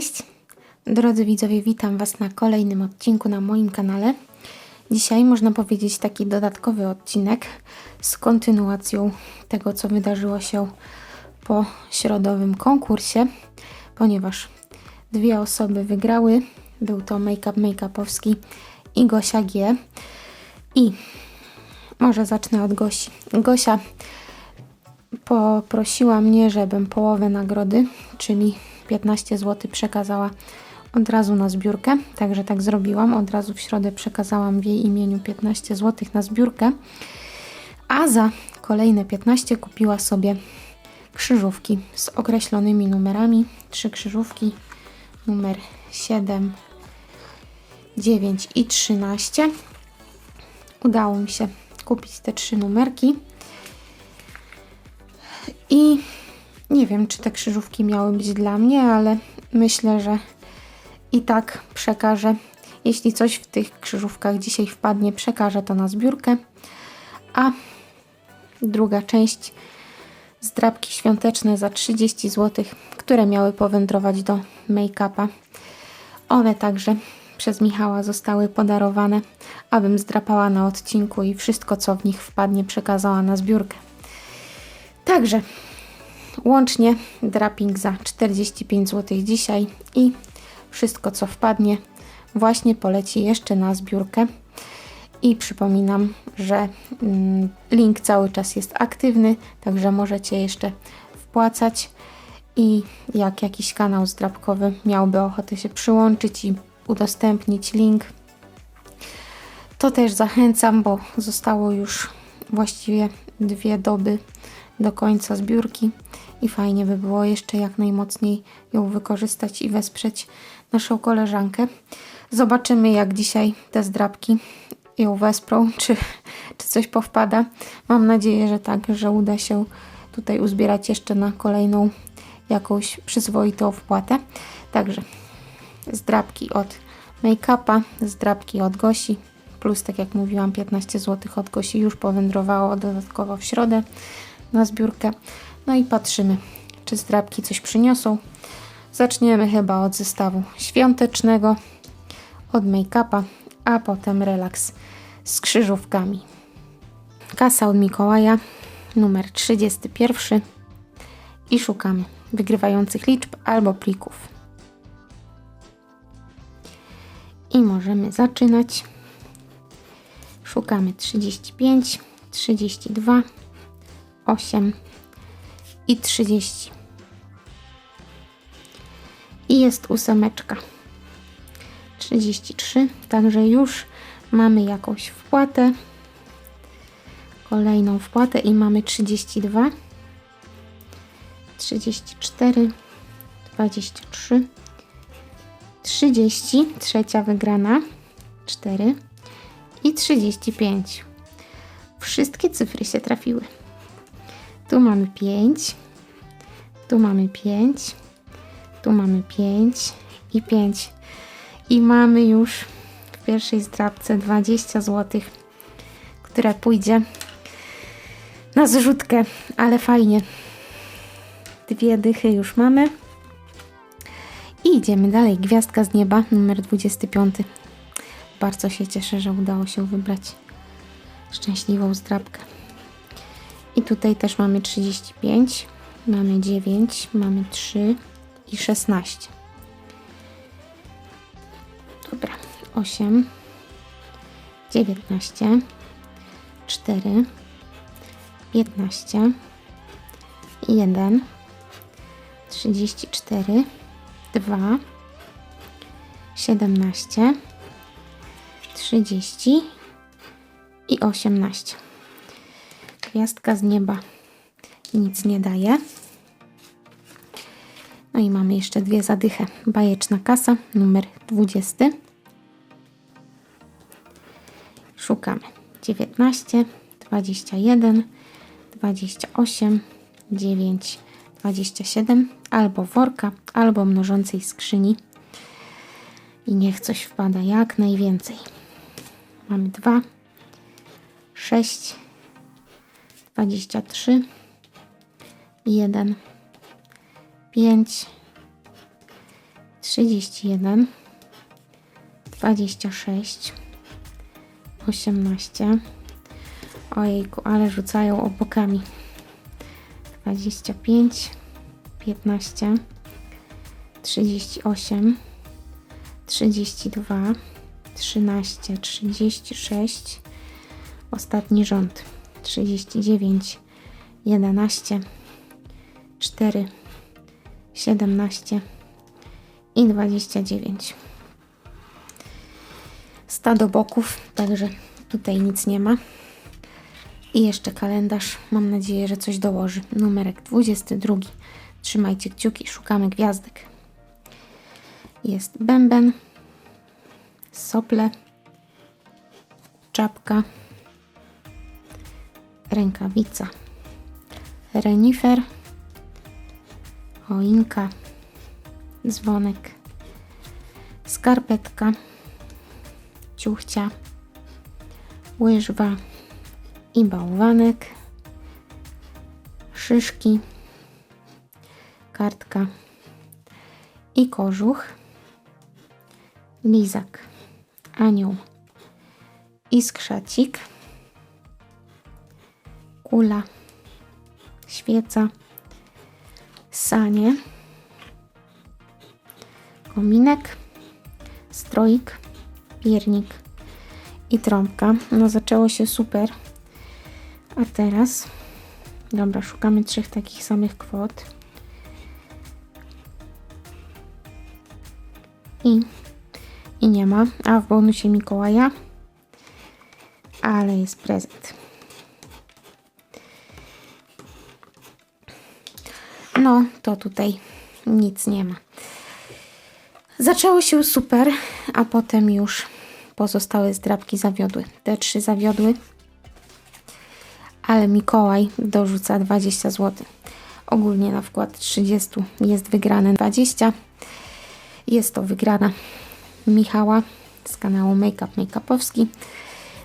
Cześć! Drodzy widzowie, witam Was na kolejnym odcinku na moim kanale. Dzisiaj można powiedzieć taki dodatkowy odcinek z kontynuacją tego, co wydarzyło się po środowym konkursie, ponieważ dwie osoby wygrały. Był to Make Up Makeupowski i Gosia G. I może zacznę od Gosi. Gosia poprosiła mnie, żebym połowę nagrody, czyli 15 zł przekazała od razu na zbiórkę. Także tak zrobiłam. Od razu w środę przekazałam w jej imieniu 15 zł na zbiórkę. A za kolejne 15 kupiła sobie krzyżówki z określonymi numerami. Trzy krzyżówki, numer 7, 9 i 13. Udało mi się kupić te trzy numerki. I nie wiem, czy te krzyżówki miały być dla mnie, ale myślę, że i tak przekażę. Jeśli coś w tych krzyżówkach dzisiaj wpadnie, przekażę to na zbiórkę. A druga część zdrabki świąteczne za 30 zł, które miały powędrować do make-upa. One także przez Michała zostały podarowane, abym zdrapała na odcinku i wszystko, co w nich wpadnie, przekazała na zbiórkę. Także łącznie draping za 45 zł dzisiaj i wszystko co wpadnie właśnie poleci jeszcze na zbiórkę. I przypominam, że mm, link cały czas jest aktywny, także możecie jeszcze wpłacać i jak jakiś kanał zdrabkowy miałby ochotę się przyłączyć i udostępnić link, to też zachęcam, bo zostało już właściwie dwie doby do końca zbiórki i fajnie by było jeszcze jak najmocniej ją wykorzystać i wesprzeć naszą koleżankę. Zobaczymy jak dzisiaj te zdrabki ją wesprą, czy, czy coś powpada. Mam nadzieję, że tak, że uda się tutaj uzbierać jeszcze na kolejną jakąś przyzwoitą wpłatę. Także zdrabki od make-upa, zdrabki od Gosi, plus tak jak mówiłam 15 zł od Gosi już powędrowało dodatkowo w środę na zbiórkę. No i patrzymy, czy zdrabki coś przyniosą. Zaczniemy chyba od zestawu świątecznego, od make-upa, a potem relaks z krzyżówkami. Kasa od Mikołaja, numer 31 i szukamy wygrywających liczb albo plików. I możemy zaczynać. Szukamy 35, 32, 8 i 30. I jest ósemeczka. 33, także już mamy jakąś wpłatę. Kolejną wpłatę i mamy 32, 34, 23, 30, trzecia wygrana, 4 i 35. Wszystkie cyfry się trafiły. Tu mamy 5, tu mamy 5, tu mamy 5 i 5. I mamy już w pierwszej zdrabce 20 zł, które pójdzie na zrzutkę, ale fajnie. Dwie dychy już mamy. I idziemy dalej. Gwiazdka z nieba, numer 25. Bardzo się cieszę, że udało się wybrać szczęśliwą zdrabkę. I tutaj też mamy 35, mamy 9, mamy 3 i 16. Dobra, 8, 19, 4, 15, 1, 34, 2, 17, 30 i 18. Gwiazdka z nieba nic nie daje. No i mamy jeszcze dwie zadychy. Bajeczna kasa, numer 20. Szukamy 19, 21, 28, 9, 27, albo worka, albo mnożącej skrzyni. I niech coś wpada jak najwięcej. Mamy 2, 6, 23, 1, 5, 31, 26, 18. Ojejku, ale rzucają obokami. 25, 15, 38, 32, 13, 36. Ostatni rząd. 39, 11, 4, 17 i 29. Stado boków, także tutaj nic nie ma. I jeszcze kalendarz. Mam nadzieję, że coś dołoży. Numerek 22. Trzymajcie kciuki, szukamy gwiazdek. Jest bęben, sople, czapka, rękawica, renifer, choinka, dzwonek, skarpetka, ciuchcia, łyżwa i bałwanek, szyszki, kartka. I kożuch, lizak, anioł. I skrzacik, kula, świeca, sanie, kominek, stroik, piernik i trąbka. No zaczęło się super. A teraz, dobra, szukamy trzech takich samych kwot. I, i nie ma. A w bonusie Mikołaja. Ale jest prezent. No, to tutaj nic nie ma. Zaczęło się super, a potem już pozostałe zdrabki zawiodły. Te trzy zawiodły, ale Mikołaj dorzuca 20 zł. Ogólnie na wkład 30 jest wygrane 20. Jest to wygrana Michała z kanału Make Up Makeupowski.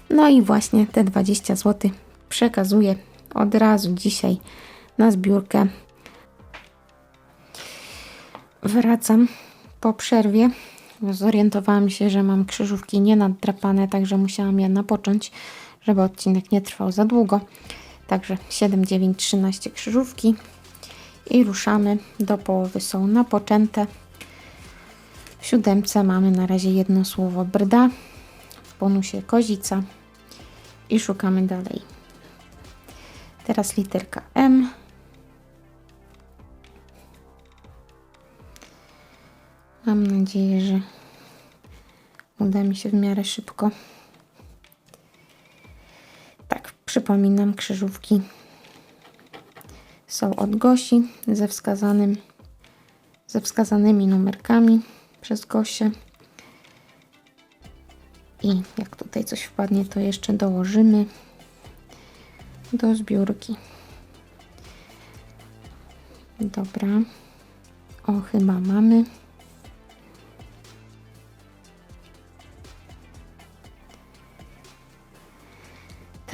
No i właśnie te 20 zł przekazuję od razu dzisiaj na zbiórkę. Wracam po przerwie. Zorientowałam się, że mam krzyżówki nienaddrapane, także musiałam je napocząć, żeby odcinek nie trwał za długo. Także 7, 9, 13 krzyżówki i ruszamy. Do połowy są napoczęte. W siódemce mamy na razie jedno słowo brda, w bonusie kozica i szukamy dalej. Teraz literka M. Mam nadzieję, że uda mi się w miarę szybko. Tak, przypominam, krzyżówki są od Gosi ze wskazanym ze wskazanymi numerkami przez Gosię. I jak tutaj coś wpadnie, to jeszcze dołożymy do zbiórki. Dobra. O, chyba mamy.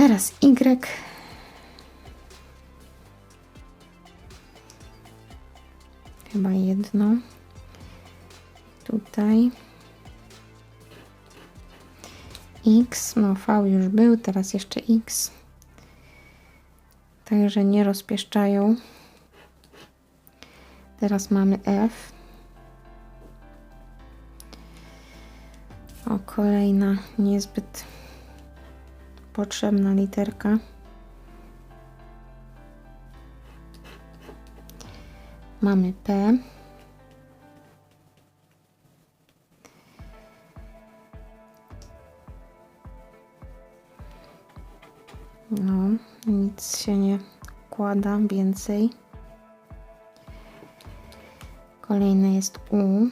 Teraz Y. Chyba jedno. Tutaj. X, no V już był, teraz jeszcze X. Także nie rozpieszczają. Teraz mamy F. O, kolejna niezbyt potrzebna literka. Mamy P. No, nic się nie kłada więcej. Kolejne jest U.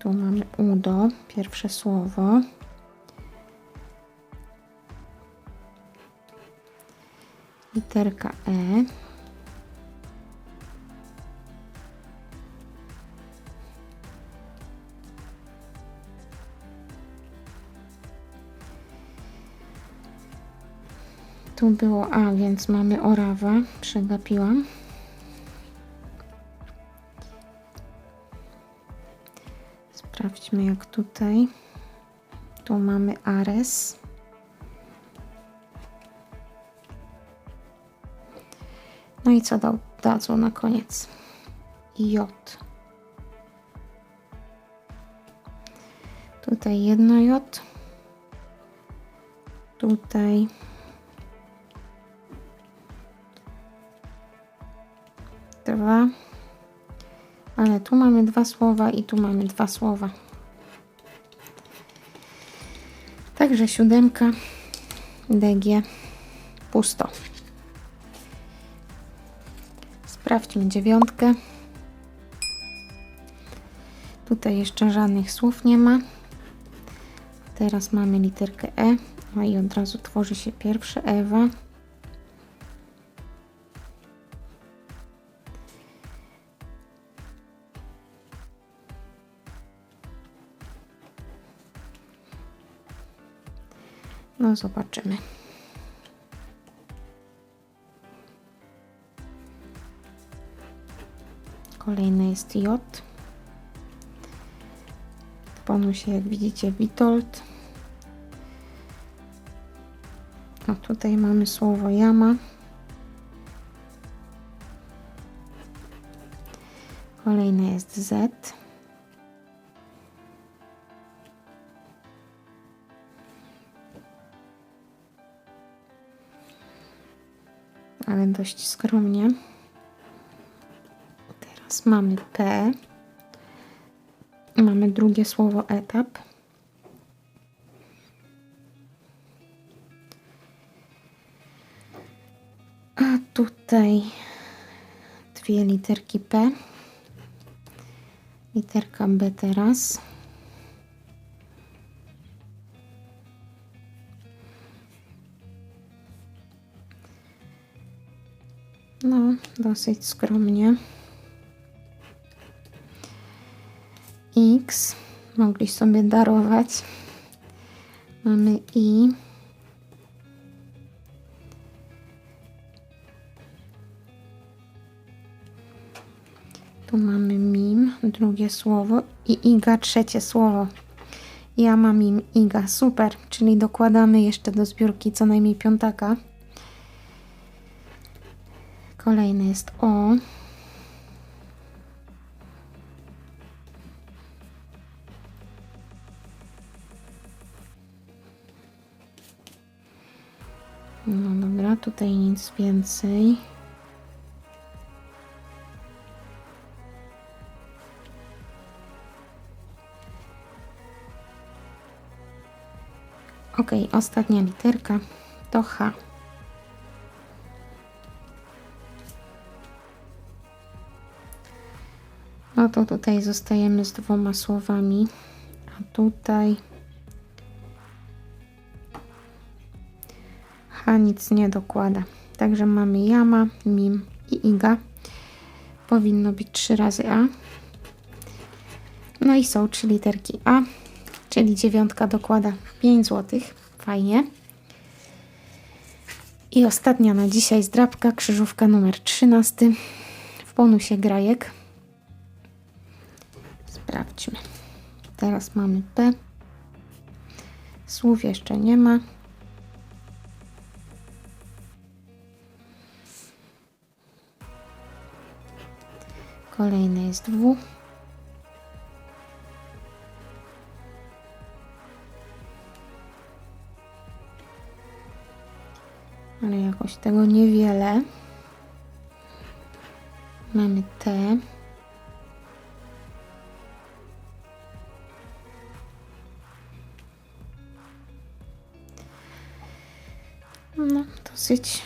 Tu mamy udo, pierwsze słowo. Literka E. Tu było A, więc mamy orawa, przegapiłam. Sprawdźmy jak tutaj. Tu mamy Ares. No i co dał, dadzą na koniec? J. Tutaj jedno J. Tutaj dwa. Ale tu mamy dwa słowa i tu mamy dwa słowa. Także siódemka, DG, pusto. Sprawdźmy dziewiątkę. Tutaj jeszcze żadnych słów nie ma. Teraz mamy literkę E, a i od razu tworzy się pierwsze Ewa. No zobaczymy. Kolejny jest J. W bonusie, jak widzicie, Witold. A tutaj mamy słowo jama. Kolejny jest Z. dość skromnie. Teraz mamy P. Mamy drugie słowo etap. A tutaj dwie literki P. Literka B teraz. Dosyć skromnie. X mogli sobie darować. Mamy I. Tu mamy mim, drugie słowo i iga, trzecie słowo. Ja mam im iga, super, czyli dokładamy jeszcze do zbiórki co najmniej piątaka. Kolejny jest O. No dobra, tutaj nic więcej. Ok, ostatnia literka to H. to tutaj zostajemy z dwoma słowami, a tutaj H nic nie dokłada. Także mamy jama, mim i iga. Powinno być trzy razy A. No i są trzy literki A, czyli dziewiątka dokłada 5 zł. Fajnie. I ostatnia na dzisiaj zdrabka, krzyżówka numer 13 w bonusie grajek. Sprawdźmy. Teraz mamy P. Słów jeszcze nie ma. Kolejny jest W. Ale jakoś tego niewiele. Mamy T. dosyć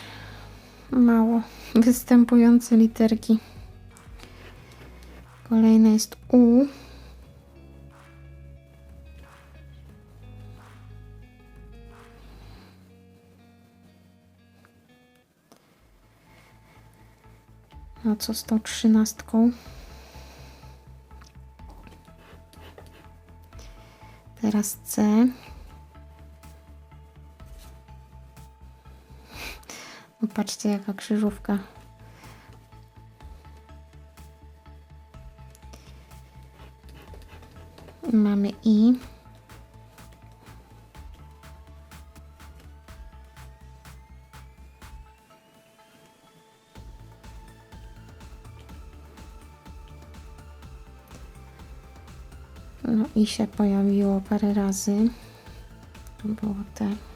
mało występujące literki. Kolejne jest U. A co z tą trzynastką? Teraz C. Patrzcie, jaka krzyżówka. Mamy i. No i się pojawiło parę razy. To było te.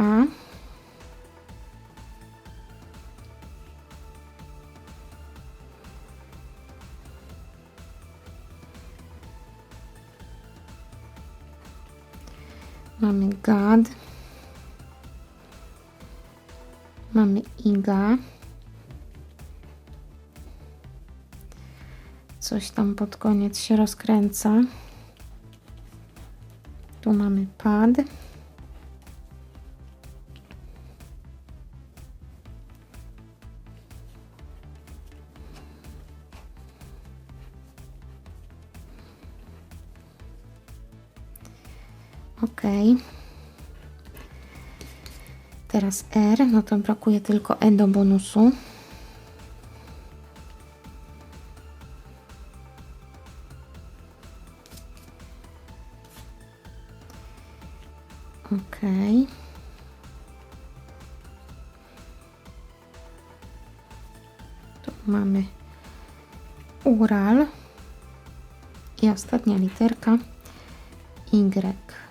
A. Mamy gad. Mamy iga. Coś tam pod koniec się rozkręca. Tu mamy pad. Teraz R, no to brakuje tylko E do bonusu. Mamy Ural. I ostatnia literka Y.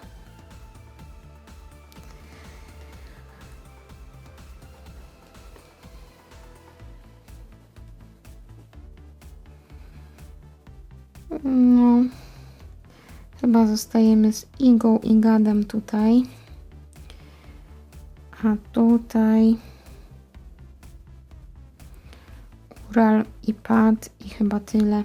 chyba zostajemy z Igą i Gadem tutaj. A tutaj Ural i Pad i chyba tyle.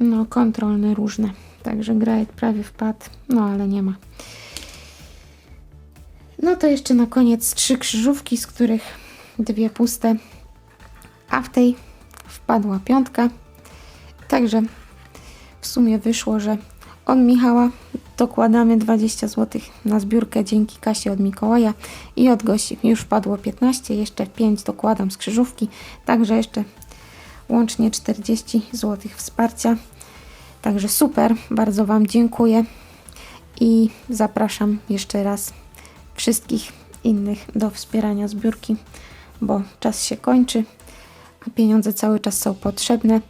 No, kontrolne różne. Także grajek prawie wpadł, no ale nie ma. No to jeszcze na koniec trzy krzyżówki, z których dwie puste, a w tej wpadła piątka. Także w sumie wyszło, że od Michała dokładamy 20 zł na zbiórkę dzięki kasie od Mikołaja i od gości już wpadło 15, jeszcze 5 dokładam z krzyżówki, także jeszcze łącznie 40 zł wsparcia. Także super, bardzo Wam dziękuję i zapraszam jeszcze raz wszystkich innych do wspierania zbiórki, bo czas się kończy, a pieniądze cały czas są potrzebne.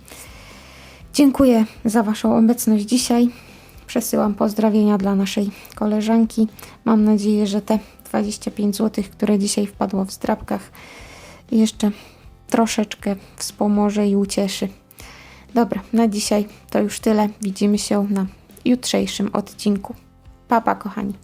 Dziękuję za Waszą obecność dzisiaj. Przesyłam pozdrowienia dla naszej koleżanki. Mam nadzieję, że te 25 zł, które dzisiaj wpadło w zdrabkach, jeszcze troszeczkę wspomoże i ucieszy. Dobra, na dzisiaj to już tyle. Widzimy się na jutrzejszym odcinku. Papa, kochani.